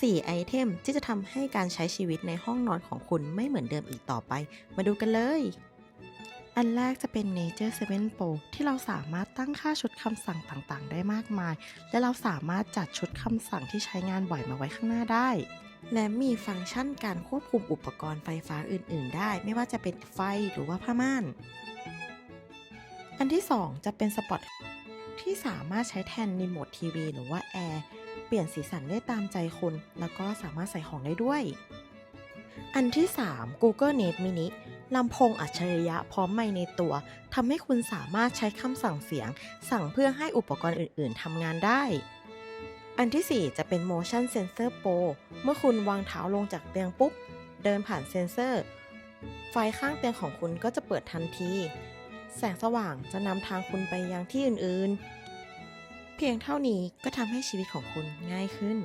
4 ไอเทมที่จะทำให้การใช้ชีวิตในห้องนอนของคุณไม่เหมือนเดิมอีกต่อไป มาดูกันเลย อันแรกจะเป็น Nature 7 Pro ที่เราสามารถตั้งค่าชุดคำสั่งต่างๆ ได้มากมาย และเราสามารถจัดชุดคำสั่งที่ใช้งานบ่อยมาไว้ข้างหน้าได้และมีฟังก์ชันการควบคุมอุปกรณ์ไฟฟ้าอื่น ๆ ได้ ไม่ว่าจะเป็นไฟหรือว่าผ้าม่าน อันที่ 2 จะเป็นสปอต ที่สามารถใช้แทนรีโมททีวีหรือว่าแอร์เปลี่ยนสีสันได้ตามใจคุณ แล้วก็สามารถใส่ของได้ด้วย อันที่ 3 Google Nest Mini ลำโพงอัจฉริยะพร้อมไมค์ในตัวทำให้คุณสามารถใช้คำสั่งเสียง สั่งเพื่อให้อุปกรณ์อื่น ๆทำงานได้ อันทีสี่ 4 จะเป็น Motion Sensor Pro เมื่อคุณวางเท้าลงจากเตียงปุ๊บ เดินผ่านเซนเซอร์ ไฟข้างเตียงของคุณก็จะเปิดทันที แสงสว่างจะนำทางคุณไปยังที่อื่นๆ เพียงเท่านี้ก็ทำให้ชีวิตของคุณง่ายขึ้น